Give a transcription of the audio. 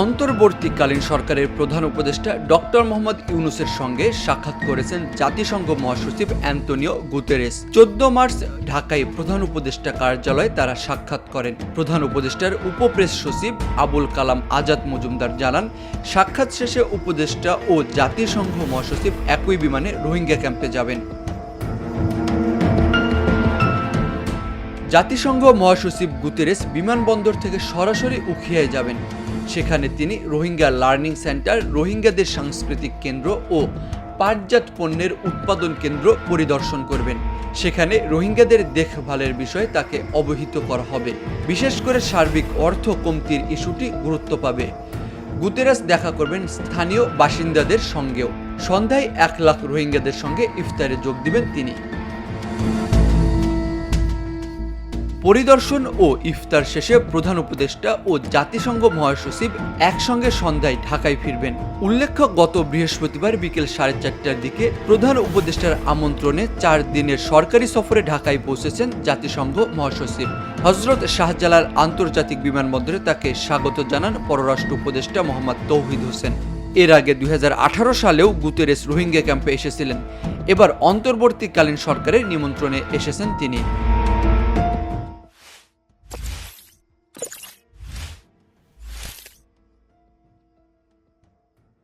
অন্তর্বর্তীকালীন সরকারের প্রধান উপদেষ্টা ডক্টর মোহাম্মদ ইউনুসের সঙ্গে সাক্ষাৎ করেছেন জাতিসংঘ মহাসচিব অ্যান্তনিও গুতেরেস। চোদ্দ মার্চ ঢাকায় প্রধান উপদেষ্টা কার্যালয়ে তারা সাক্ষাৎ করেন। প্রধান উপদেষ্টার উপপ্রেস সচিব আবুল কালাম আজাদ মজুমদার জানান, সাক্ষাৎ শেষে উপদেষ্টা ও জাতিসংঘ মহাসচিব একই বিমানে রোহিঙ্গা ক্যাম্পে যাবেন। জাতিসংঘ মহাসচিব গুতেরেস বিমানবন্দর থেকে সরাসরি উখিয়ায় যাবেন। সেখানে তিনি রোহিঙ্গা লার্নিং সেন্টার রোহিঙ্গাদের সাংস্কৃতিক কেন্দ্র ও পাটজাত পণ্যের উৎপাদন কেন্দ্র পরিদর্শন করবেন। সেখানে রোহিঙ্গাদের দেখভালের বিষয়ে তাকে অবহিত করা হবে। বিশেষ করে সার্বিক অর্থ কমতির ইস্যুটি গুরুত্ব পাবে। গুতেরাস দেখা করবেন স্থানীয় বাসিন্দাদের সঙ্গেও। সন্ধ্যায় এক লাখ রোহিঙ্গাদের সঙ্গে ইফতারে যোগ দিবেন তিনি। পরিদর্শন ও ইফতার শেষে প্রধান উপদেষ্টা ও জাতিসংঘ মহাসচিব একসঙ্গে সন্ধ্যায় ঢাকায় ফিরবেন। উল্লেখ্য, গত বৃহস্পতিবার বিকেল সাড়ে চারটার দিকে প্রধান উপদেষ্টার আমন্ত্রণে চার দিনের সরকারি সফরে ঢাকায় পৌঁছেছেন জাতিসংঘ মহাসচিব। হজরত শাহজালাল আন্তর্জাতিক বিমানবন্দরে তাকে স্বাগত জানান পররাষ্ট্র উপদেষ্টা মোহাম্মদ তৌহিদ হোসেন। এর আগে দুই হাজার আঠারো সালেও গুতেরেস রোহিঙ্গা ক্যাম্পে এসেছিলেন। এবার অন্তর্বর্তীকালীন সরকারের নিমন্ত্রণে এসেছেন তিনি।